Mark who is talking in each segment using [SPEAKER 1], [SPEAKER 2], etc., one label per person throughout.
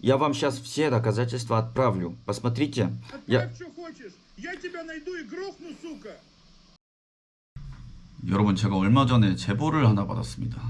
[SPEAKER 1] Я вам сейчас все доказательства отправлю. Посмотрите. Я...
[SPEAKER 2] Отправь, что хочешь. Я тебя найду и грохну, сука.
[SPEAKER 3] 여러분 제가 얼마 전에 제보를 하나 받았습니다.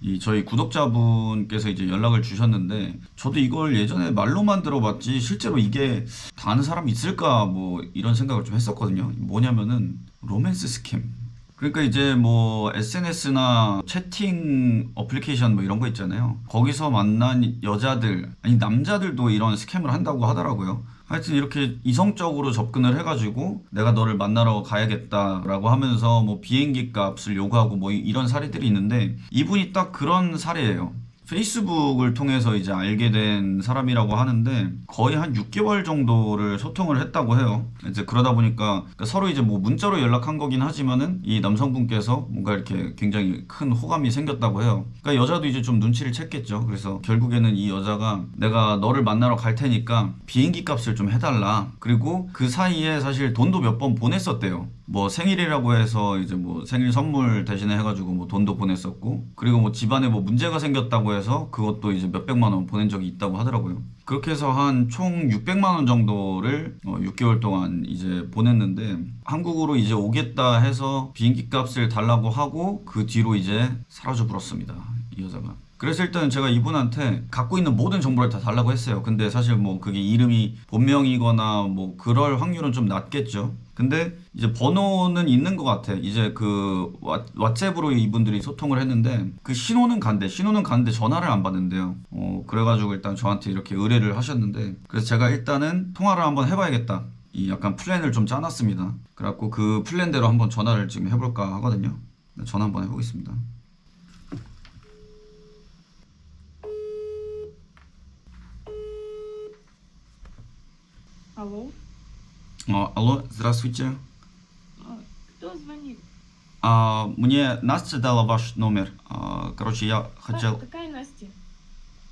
[SPEAKER 3] 이 저희 구독자분께서 이제 연락을 주셨는데 저도 이걸 예전에 말로만 들어봤지 실제로 이게 다 아는 사람이 있을까 뭐 이런 생각을 좀 했었거든요. 뭐냐면은 로맨스 스캠. 그러니까 이제 뭐 SNS나 채팅 어플리케이션 뭐 이런 거 있잖아요. 거기서 만난 여자들 아니 남자들도 이런 스캠을 한다고 하더라고요. 하여튼 이렇게 이성적으로 접근을 해가지고 내가 너를 만나러 가야겠다라고 하면서 뭐 비행기 값을 요구하고 뭐 이- 이런 사례들이 있는데 이분이 딱 그런 사례예요. 페이스북을 통해서 이제 알게 된 사람이라고 하는데 거의 한 6개월 정도를 소통을 했다고 해요. 이제 그러다 보니까 그러니까 서로 이제 뭐 문자로 연락한 거긴 하지만은 이 남성분께서 뭔가 이렇게 굉장히 큰 호감이 생겼다고 해요. 그러니까 여자도 이제 좀 눈치를 챘겠죠. 그래서 결국에는 이 여자가 내가 너를 만나러 갈 테니까 비행기 값을 좀 해달라. 그리고 그 사이에 사실 돈도 몇 번 보냈었대요. 뭐 생일이라고 해서 이제 뭐 생일 선물 대신에 해가지고 뭐 돈도 보냈었고 그리고 뭐 집안에 뭐 문제가 생겼다고 해서 그것도 이제 몇백만 원 보낸 적이 있다고 하더라고요. 그렇게 해서 한 총 600만 원 정도를 어, 6개월 동안 이제 보냈는데 한국으로 이제 오겠다 해서 비행기 값을 달라고 하고 그 뒤로 이제 사라져 버렸습니다. 이 여자가. 그래서 일단 제가 이분한테 갖고 있는 모든 정보를 다 달라고 했어요. 근데 사실 뭐 그게 이름이 본명이거나 뭐 그럴 확률은 좀 낮겠죠. 근데 이제 번호는 있는 것 같아. 이제 그 왓- 왓츠앱으로 이분들이 소통을 했는데 그 신호는 간대. 신호는 간데 전화를 안 받는데요. 어 그래가지고 일단 저한테 이렇게 의뢰를 하셨는데 그래서 제가 일단은 통화를 한번 해봐야겠다. 이 약간 플랜을 좀 짜놨습니다. 그래갖고 그 플랜대로 한번 전화를 지금 해볼까 하거든요. 네, 전화 한번 해보겠습니다.
[SPEAKER 4] Алло?
[SPEAKER 3] 어, алло, здравствуйте.
[SPEAKER 4] А, Кто звонит?
[SPEAKER 3] А, мне Настя дала ваш номер. А, короче, я
[SPEAKER 4] Ка-
[SPEAKER 3] хотел...
[SPEAKER 4] Какая Настя?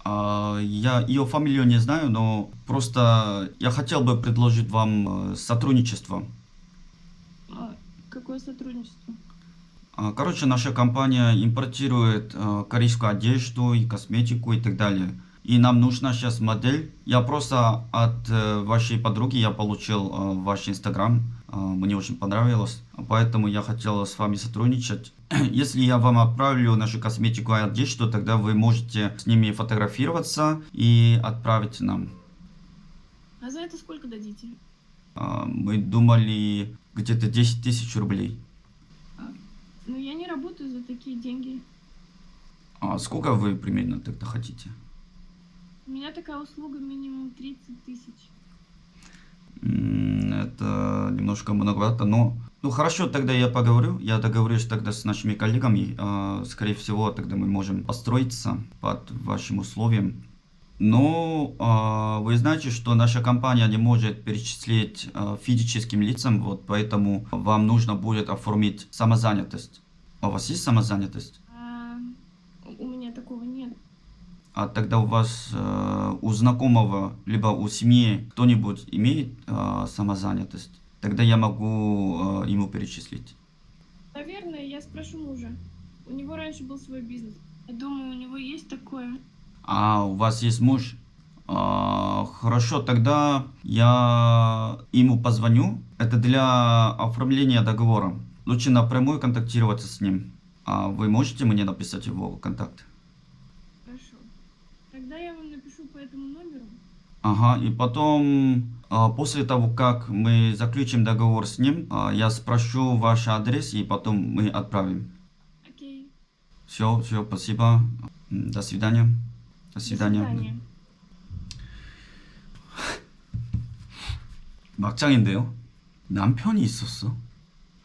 [SPEAKER 3] а, я ее фамилию не знаю, но просто я хотел бы предложить вам э, сотрудничество.
[SPEAKER 4] А, Какое сотрудничество?
[SPEAKER 3] А, Короче, наша компания импортирует э, корейскую одежду и косметику и так далее. И нам нужна сейчас модель. Я просто от э, вашей подруги я получил э, ваш инстаграм. Э, Мне очень понравилось. Поэтому я хотел с вами сотрудничать. Если я вам отправлю нашу косметику и одежду, тогда вы можете с ними фотографироваться и отправить нам.
[SPEAKER 4] А за это сколько дадите?
[SPEAKER 3] А, Мы думали где-то 10 тысяч рублей.
[SPEAKER 4] Ну, я не работаю за такие деньги.
[SPEAKER 3] А сколько вы примерно тогда хотите?
[SPEAKER 4] У меня такая услуга минимум 30 тысяч.
[SPEAKER 3] Это немножко многовато, но... Ну хорошо, тогда я поговорю. Я договорюсь тогда с нашими коллегами. А, Скорее всего, тогда мы можем построиться под вашим условием. Но а, вы знаете, что наша компания не может перечислить а, физическим лицам, вот поэтому вам нужно будет оформить самозанятость. У вас есть самозанятость?
[SPEAKER 4] А, у меня такого нет.
[SPEAKER 3] А тогда у вас, э, у знакомого, либо у семьи кто-нибудь имеет э, самозанятость? Тогда я могу э, ему перечислить.
[SPEAKER 4] Наверное, я спрошу мужа. У него раньше был свой бизнес. Я думаю, у него есть такое.
[SPEAKER 3] А у вас есть муж? А, хорошо, тогда я ему позвоню. Это для оформления договора. Лучше напрямую контактироваться с ним. А вы можете мне написать его контакт?
[SPEAKER 4] Хорошо. Тогда я вам напишу по этому номеру.
[SPEAKER 3] Ага, и потом, а, после того, как мы заключим договор с ним, а, я спрошу ваш адрес, и потом мы отправим.
[SPEAKER 4] Окей.
[SPEAKER 3] Все, все, спасибо. М, До свидания. До свидания.
[SPEAKER 4] До свидания.
[SPEAKER 3] 막장인데요. 남편이 있었어.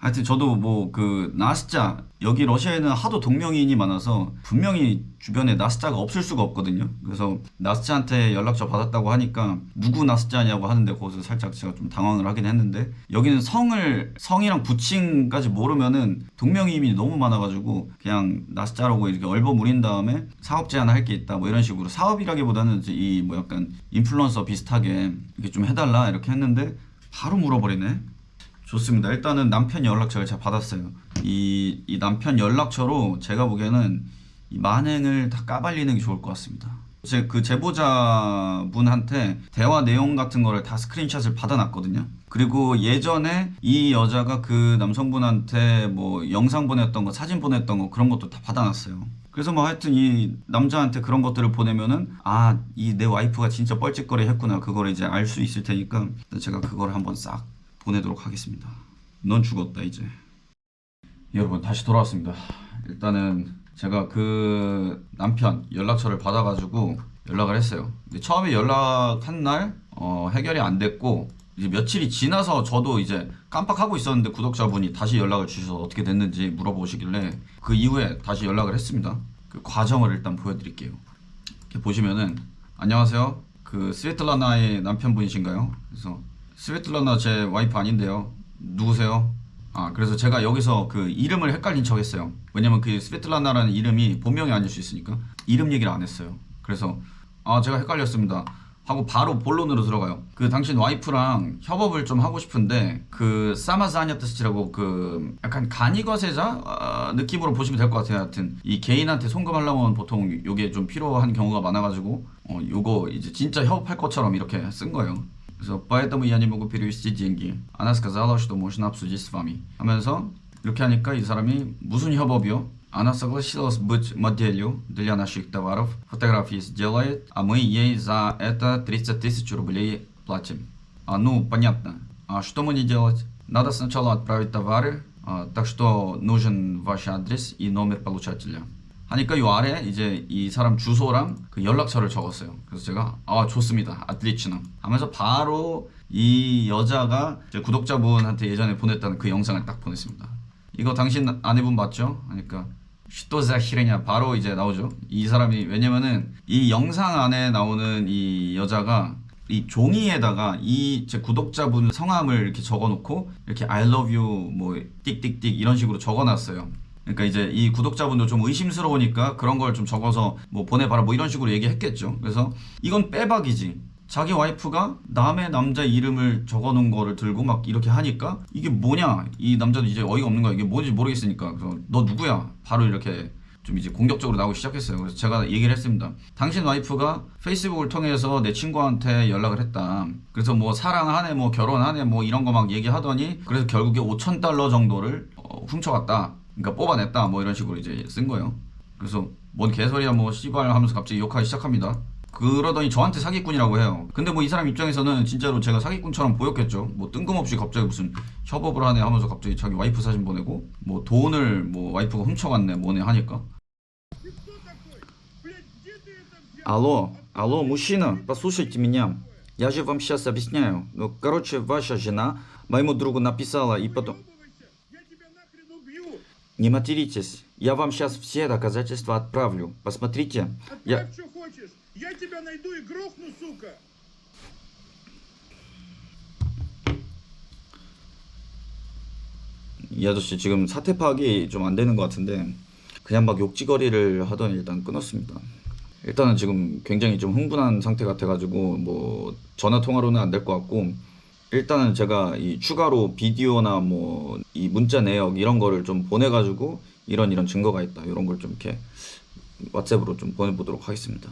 [SPEAKER 3] 하여튼 저도 뭐 그 나스자 여기 러시아에는 하도 동명이인이 많아서 분명히 주변에 나스자가 없을 수가 없거든요. 그래서 나스자한테 연락처 받았다고 하니까 누구 나스자냐고 하는데 거기서 살짝 제가 좀 당황을 하긴 했는데 여기는 성을 성이랑 부칭까지 모르면은 동명이인이 너무 많아가지고 그냥 나스자라고 이렇게 얼버무린 다음에 사업 제안 할게 있다 뭐 이런 식으로 사업이라기보다는 이 뭐 약간 인플루언서 비슷하게 이렇게 좀 해달라 이렇게 했는데 바로 물어버리네. 좋습니다. 일단은 남편 연락처를 제가 받았어요. 이, 이 남편 연락처로 제가 보기에는 이 만행을 다 까발리는 게 좋을 것 같습니다. 제 그 제보자분한테 대화 내용 같은 거를 다 스크린샷을 받아놨거든요. 그리고 예전에 이 여자가 그 남성분한테 뭐 영상 보냈던 거, 사진 보냈던 거 그런 것도 다 받아놨어요. 그래서 뭐 하여튼 이 남자한테 그런 것들을 보내면은 아 이 내 와이프가 진짜 뻘짓거리 했구나 그걸 이제 알 수 있을 테니까 제가 그걸 한번 싹 보내도록 하겠습니다. 넌 죽었다 이제. 여러분 다시 돌아왔습니다. 일단은 제가 그 남편 연락처를 받아가지고 연락을 했어요. 처음에 연락한 날 어, 해결이 안 됐고 이제 며칠이 지나서 저도 이제 깜빡하고 있었는데 구독자분이 다시 연락을 주셔서 어떻게 됐는지 물어보시길래 그 이후에 다시 연락을 했습니다. 그 과정을 일단 보여드릴게요. 이렇게 보시면은 안녕하세요. 그 스웨틀라나의 남편분이신가요? 그래서 스웨틀라나 제 와이프 아닌데요. 누구세요? 아 그래서 제가 여기서 그 이름을 헷갈린 척 했어요. 왜냐면 그 스베틀라나라는 이름이 본명이 아닐 수 있으니까 이름 얘기를 안 했어요. 그래서 아 제가 헷갈렸습니다. 하고 바로 본론으로 들어가요. 그 당신 와이프랑 협업을 좀 하고 싶은데 그 사마자냐트스치라고 그 약간 간이거세자 아, 느낌으로 보시면 될 것 같아요. 하여튼 이 개인한테 송금하려면 보통 요게 좀 필요한 경우가 많아가지고 어 요거 이제 진짜 협업할 것처럼 이렇게 쓴 거예요. 그래서 поэтому я не могу перевести деньги. Она сказала, что можно обсудить с вами. 하면서 이렇게 하니까 이 사람이 무슨 협업이요? Она согласилась быть моделью для наших товаров, фотографии сделает, а мы ей за это 30 тысяч рублей платим. А ну, понятно. А что мне делать? Надо сначала отправить товары, а, так что нужен ваш адрес и номер получателя. 하니까 요 아래 이제 이 사람 주소랑 그 연락처를 적었어요. 그래서 제가 아 좋습니다, 아틀리치나 하면서 바로 이 여자가 제 구독자분한테 예전에 보냈다는 그 영상을 딱 보냈습니다. 이거 당신 아내분 맞죠? 하니까 슈토자 히레냐 바로 이제 나오죠. 이 사람이 왜냐면은 이 영상 안에 나오는 이 여자가 이 종이에다가 이 제 구독자분 성함을 이렇게 적어놓고 이렇게 I love you 뭐 띡띡띡 이런 식으로 적어놨어요. 그러니까 이제 이 구독자분도 좀 의심스러우니까 그런 걸 좀 적어서 뭐 보내봐라 뭐 이런 식으로 얘기했겠죠. 그래서 이건 빼박이지. 자기 와이프가 남의 남자 이름을 적어놓은 거를 들고 막 이렇게 하니까 이게 뭐냐? 이 남자도 이제 어이가 없는 거야. 이게 뭔지 모르겠으니까. 그래서 너 누구야? 바로 이렇게 좀 이제 공격적으로 나오기 시작했어요. 그래서 제가 얘기를 했습니다. 당신 와이프가 페이스북을 통해서 내 친구한테 연락을 했다. 그래서 뭐 사랑하네 뭐 결혼하네 뭐 이런 거 막 얘기하더니 그래서 결국에 5천 달러 정도를 어, 훔쳐갔다 그러니까 뽑아냈다 뭐 이런 식으로 이제 쓴 거예요 그래서 뭔 개소리야 뭐 씨발 하면서 갑자기 욕하기 시작합니다. 그러더니 저한테 사기꾼이라고 해요. 근데 뭐 이 사람 입장에서는 진짜로 제가 사기꾼처럼 보였겠죠. 뭐 뜬금없이 갑자기 무슨 협업을 하네 하면서 갑자기 자기 와이프 사진 보내고 뭐 돈을 뭐 와이프가 훔쳐갔네 뭐네 하니까
[SPEAKER 2] Ты кто такой? Блядь, где ты это взял?
[SPEAKER 1] Алло, алло, мужчина, послушайте меня. Я же вам сейчас объясняю. Ну, короче, ваша жена моему другу написала и потом... Не материтесь. Я вам сейчас все доказательства отправлю. Посмотрите. Я...
[SPEAKER 2] Отправь, что хочешь. Я тебя найду и грохну, сука.
[SPEAKER 1] 이 아저씨 지금 사태 파악이 좀 안 되는 것 같은데 그냥 막 욕지거리를 하더니 일단 끊었습니다. 일단은 지금 굉장히 좀 흥분한 상태 같아가지고 뭐 전화 통화로는 안 될 것 같고 일단은 제가 이 추가로 비디오나 뭐 이 문자 내역 이런 거를 좀 보내가지고 이런 이런 증거가 있다 이런 걸 좀 이렇게 왓츠앱으로 좀 보내보도록 하겠습니다.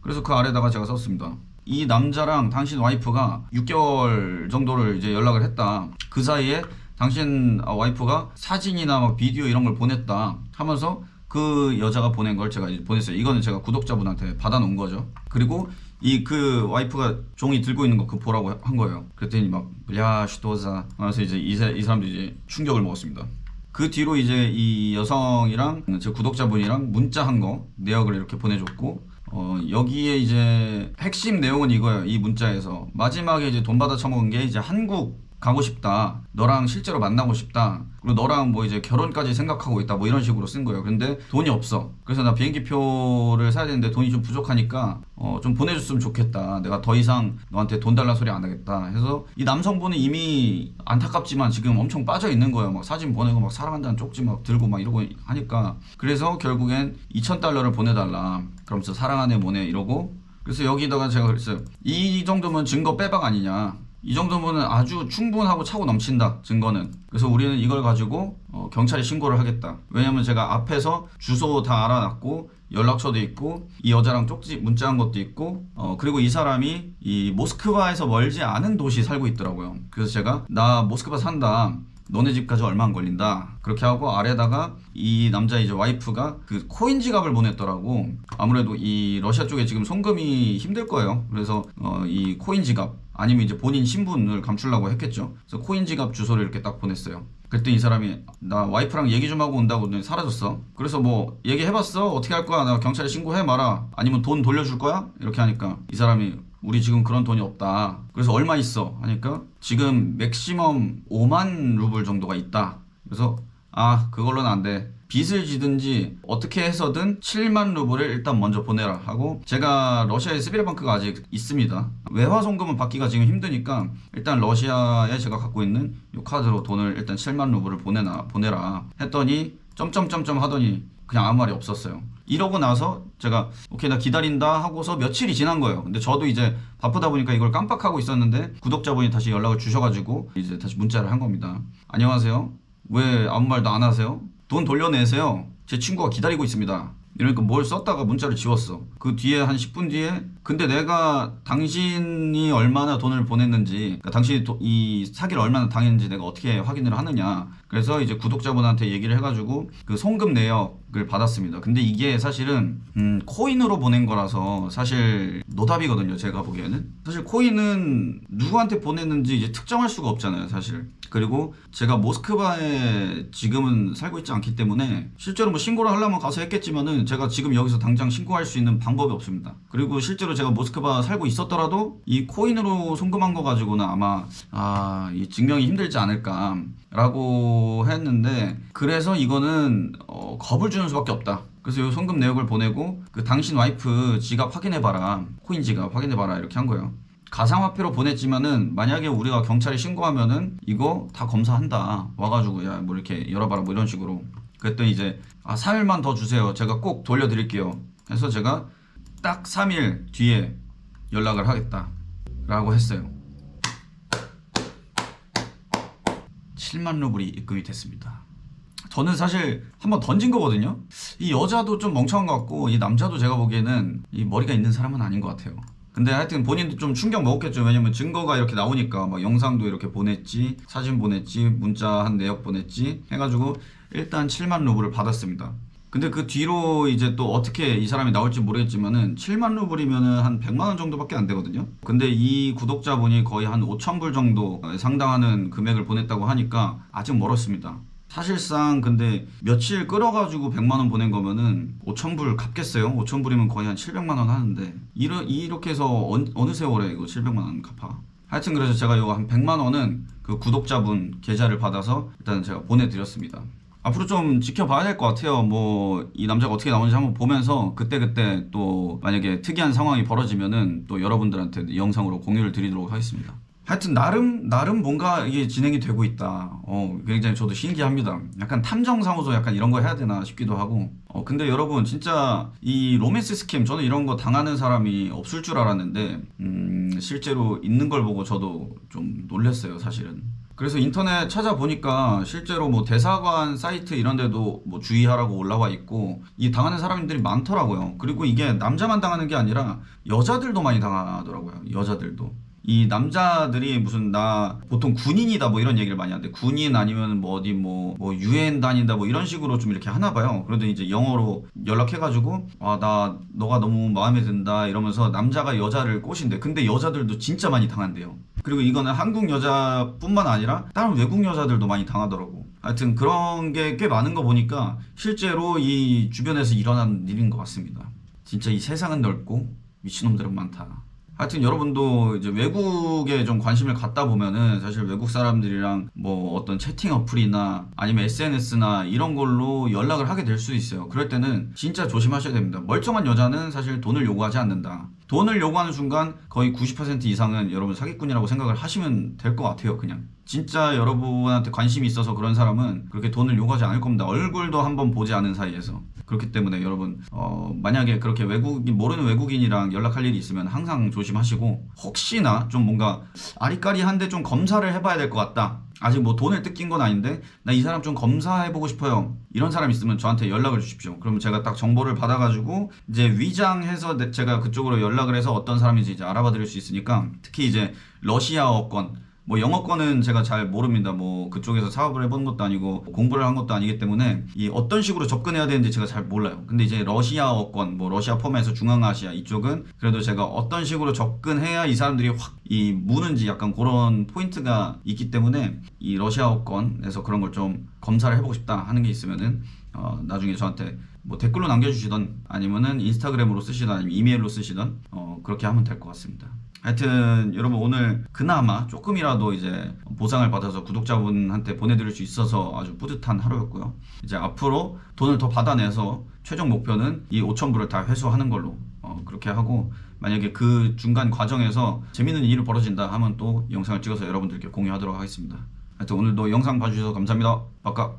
[SPEAKER 3] 그래서 그 아래다가 제가 썼습니다. 이 남자랑 당신 와이프가 6개월 정도를 이제 연락을 했다. 그 사이에 당신 아, 와이프가 사진이나 막 비디오 이런 걸 보냈다 하면서 그 여자가 보낸 걸 제가 보냈어요. 이거는 제가 구독자분한테 받아놓은 거죠. 그리고 이 그 와이프가 종이 들고 있는 거 그 보라고 한 거예요. 그랬더니 막 야, 슈도자 하면서 이제 이, 사- 이 사람도 이제 충격을 먹었습니다. 그 뒤로 이제 이 여성이랑 제 구독자분이랑 문자 한 거 내역을 이렇게 보내줬고 어 여기에 이제 핵심 내용은 이거예요 이 문자에서 마지막에 이제 돈 받아 처먹은 게 이제 한국 가고 싶다. 너랑 실제로 만나고 싶다. 그리고 너랑 뭐 이제 결혼까지 생각하고 있다. 뭐 이런 식으로 쓴 거예요. 근데 돈이 없어. 그래서 나 비행기 표를 사야 되는데 돈이 좀 부족하니까 어 좀 보내줬으면 좋겠다. 내가 더 이상 너한테 돈 달라 소리 안 하겠다. 해서 이 남성분은 이미 안타깝지만 지금 엄청 빠져 있는 거예요. 막 사진 보내고 막 사랑한다는 쪽지 막 들고 막 이러고 하니까. 그래서 결국엔 2,000달러를 보내달라. 그러면서 사랑하네 뭐네 이러고. 그래서 여기다가 제가 그랬어요. 이 정도면 증거 빼박 아니냐 이 정도면 아주 충분하고 차고 넘친다 증거는. 그래서 우리는 이걸 가지고 어, 경찰에 신고를 하겠다. 왜냐면 제가 앞에서 주소 다 알아놨고 연락처도 있고 이 여자랑 쪽지 문자한 것도 있고 어 그리고 이 사람이 이 모스크바에서 멀지 않은 도시 살고 있더라고요. 그래서 제가 나 모스크바 산다 너네 집까지 얼마 안 걸린다. 그렇게 하고 아래다가 이 남자 이제 와이프가 그 코인 지갑을 보냈더라고. 아무래도 이 러시아 쪽에 지금 송금이 힘들 거예요. 그래서 어 이 코인 지갑 아니면 이제 본인 신분을 감추려고 했겠죠. 그래서 코인 지갑 주소를 이렇게 딱 보냈어요. 그랬더니 이 사람이 나 와이프랑 얘기 좀 하고 온다고 했더니 사라졌어. 그래서 뭐 얘기해봤어? 어떻게 할 거야? 나 경찰에 신고해 마라 아니면 돈 돌려줄 거야? 이렇게 하니까 이 사람이 우리 지금 그런 돈이 없다. 그래서 얼마 있어? 하니까 지금 맥시멈 5만 루블 정도가 있다. 그래서 아 그걸로는 안 돼. 빚을 지든지 어떻게 해서든 7만 루블을 일단 먼저 보내라 하고 제가 러시아에 스비르방크가 아직 있습니다. 외화 송금은 받기가 지금 힘드니까 일단 러시아에 제가 갖고 있는 이 카드로 돈을 일단 7만 루블을 보내나 보내라 했더니 점점점점 하더니 그냥 아무 말이 없었어요. 이러고 나서 제가 오케이 나 기다린다 하고서 며칠이 지난 거예요. 근데 저도 이제 바쁘다 보니까 이걸 깜빡하고 있었는데 구독자분이 다시 연락을 주셔가지고 이제 다시 문자를 한 겁니다. 안녕하세요. 왜 아무 말도 안 하세요? 돈 돌려내세요. 제 친구가 기다리고 있습니다. 이러니까 뭘 썼다가 문자를 지웠어. 그 뒤에 한 10분 뒤에 근데 내가 당신이 얼마나 돈을 보냈는지 그러니까 당신이 도- 이 사기를 얼마나 당했는지 내가 어떻게 확인을 하느냐. 그래서 이제 구독자분한테 얘기를 해가지고 그 송금 내역을 받았습니다. 근데 이게 사실은 음, 코인으로 보낸 거라서 사실 노답이거든요. 제가 보기에는 사실 코인은 누구한테 보냈는지 이제 특정할 수가 없잖아요. 사실. 그리고 제가 모스크바에 지금은 살고 있지 않기 때문에 실제로 뭐 신고를 하려면 가서 했겠지만은 제가 지금 여기서 당장 신고할 수 있는 방법이 없습니다. 그리고 실제로 제가 모스크바 살고 있었더라도 이 코인으로 송금한 거 가지고는 아마 아, 이 증명이 힘들지 않을까라고 했는데 그래서 이거는 어, 겁을 주는 수밖에 없다. 그래서 이 송금 내역을 보내고 그 당신 와이프 지갑 확인해봐라. 코인 지갑 확인해봐라. 이렇게 한 거예요. 가상화폐로 보냈지만은 만약에 우리가 경찰에 신고하면은 이거 다 검사한다. 와가지고 야 뭐 이렇게 열어봐라. 뭐 이런 식으로. 그랬더니 이제 아 3일만 더 주세요. 제가 꼭 돌려드릴게요. 해서 제가 딱 3일 뒤에 연락을 하겠다 라고 했어요 7만 루블이 입금이 됐습니다 저는 사실 한번 던진 거거든요 이 여자도 좀 멍청한 것 같고 이 남자도 제가 보기에는 이 머리가 있는 사람은 아닌 것 같아요 근데 하여튼 본인도 좀 충격 먹었겠죠. 왜냐면 증거가 이렇게 나오니까 막 영상도 이렇게 보냈지, 사진 보냈지, 문자 한 내역 보냈지 해가지고 일단 7만 루블을 받았습니다. 근데 그 뒤로 이제 또 어떻게 이 사람이 나올지 모르겠지만은 7만 루블이면은 한 100만 원 정도밖에 안 되거든요. 근데 이 구독자분이 거의 한 5천 불 정도 상당하는 금액을 보냈다고 하니까 아직 멀었습니다. 사실상 근데 며칠 끌어가지고 100만 원 보낸 거면은 5천 불 갚겠어요? 5천 불이면 거의 한 700만 원 하는데 이러, 이렇게 해서 어느, 어느 세월에 이거 700만 원 갚아? 하여튼 그래서 제가 이거 한 100만 원은 그 구독자분 계좌를 받아서 일단 제가 보내드렸습니다. 앞으로 좀 지켜봐야 될 것 같아요. 뭐 이 남자가 어떻게 나오는지 한번 보면서 그때 그때 또 만약에 특이한 상황이 벌어지면은 또 여러분들한테 영상으로 공유를 드리도록 하겠습니다. 하여튼 나름 나름 뭔가 이게 진행이 되고 있다. 어 굉장히 저도 신기합니다. 약간 탐정 사무소 약간 이런 거 해야 되나 싶기도 하고. 어 근데 여러분 진짜 이 로맨스 스캠 저는 이런 거 당하는 사람이 없을 줄 알았는데 음 실제로 있는 걸 보고 저도 좀 놀랐어요 사실은. 그래서 인터넷 찾아보니까 실제로 뭐 대사관 사이트 이런 데도 뭐 주의하라고 올라와 있고 이 당하는 사람들이 많더라고요. 그리고 이게 남자만 당하는 게 아니라 여자들도 많이 당하더라고요. 여자들도. 이 남자들이 무슨 나 보통 군인이다 뭐 이런 얘기를 많이 하는데 군인 아니면 뭐 어디 뭐, 뭐 유엔 다닌다 뭐 이런 식으로 좀 이렇게 하나 봐요. 그런데 이제 영어로 연락해가지고 아 나 너가 너무 마음에 든다 이러면서 남자가 여자를 꼬신대. 근데 여자들도 진짜 많이 당한대요. 그리고 이거는 한국 여자뿐만 아니라 다른 외국 여자들도 많이 당하더라고. 하여튼 그런 게 꽤 많은 거 보니까 실제로 이 주변에서 일어나는 일인 것 같습니다. 진짜 이 세상은 넓고 미친놈들은 많다. 하여튼 여러분도 이제 외국에 좀 관심을 갖다 보면은 사실 외국 사람들이랑 뭐 어떤 채팅 어플이나 아니면 SNS나 이런 걸로 연락을 하게 될 수 있어요. 그럴 때는 진짜 조심하셔야 됩니다. 멀쩡한 여자는 사실 돈을 요구하지 않는다. 돈을 요구하는 순간 거의 90% 이상은 여러분 사기꾼이라고 생각을 하시면 될 것 같아요. 그냥 진짜 여러분한테 관심이 있어서 그런 사람은 그렇게 돈을 요구하지 않을 겁니다. 얼굴도 한번 보지 않은 사이에서 그렇기 때문에 여러분 어, 만약에 그렇게 외국인 모르는 외국인이랑 연락할 일이 있으면 항상 조심하시고 혹시나 좀 뭔가 아리까리한데 좀 검사를 해봐야 될 것 같다. 아직 뭐 돈을 뜯긴 건 아닌데 나 이 사람 좀 검사해보고 싶어요. 이런 사람 있으면 저한테 연락을 주십시오. 그러면 제가 딱 정보를 받아가지고 이제 위장해서 내- 제가 그쪽으로 연락을 해서 어떤 사람인지 이제 알아봐 드릴 수 있으니까 특히 이제 러시아 어권 뭐 영어권은 제가 잘 모릅니다. 뭐 그쪽에서 사업을 해본 것도 아니고 공부를 한 것도 아니기 때문에 이 어떤 식으로 접근해야 되는지 제가 잘 몰라요. 근데 이제 러시아어권, 뭐 러시아 포함해서 중앙아시아 이쪽은 그래도 제가 어떤 식으로 접근해야 이 사람들이 확 이 무는지 약간 그런 포인트가 있기 때문에 이 러시아어권에서 그런 걸 좀 검사를 해보고 싶다 하는 게 있으면은 어, 나중에 저한테 뭐 댓글로 남겨주시던 아니면은 인스타그램으로 쓰시던 아니면 이메일로 쓰시던 어, 그렇게 하면 될 것 같습니다. 하여튼 여러분 오늘 그나마 조금이라도 이제 보상을 받아서 구독자분한테 보내드릴 수 있어서 아주 뿌듯한 하루였고요. 이제 앞으로 돈을 더 받아내서 최종 목표는 이 5,000불을 다 회수하는 걸로 어, 그렇게 하고 만약에 그 중간 과정에서 재밌는 일이 벌어진다 하면 또 영상을 찍어서 여러분들께 공유하도록 하겠습니다. 하여튼 오늘도 영상 봐주셔서 감사합니다. 아까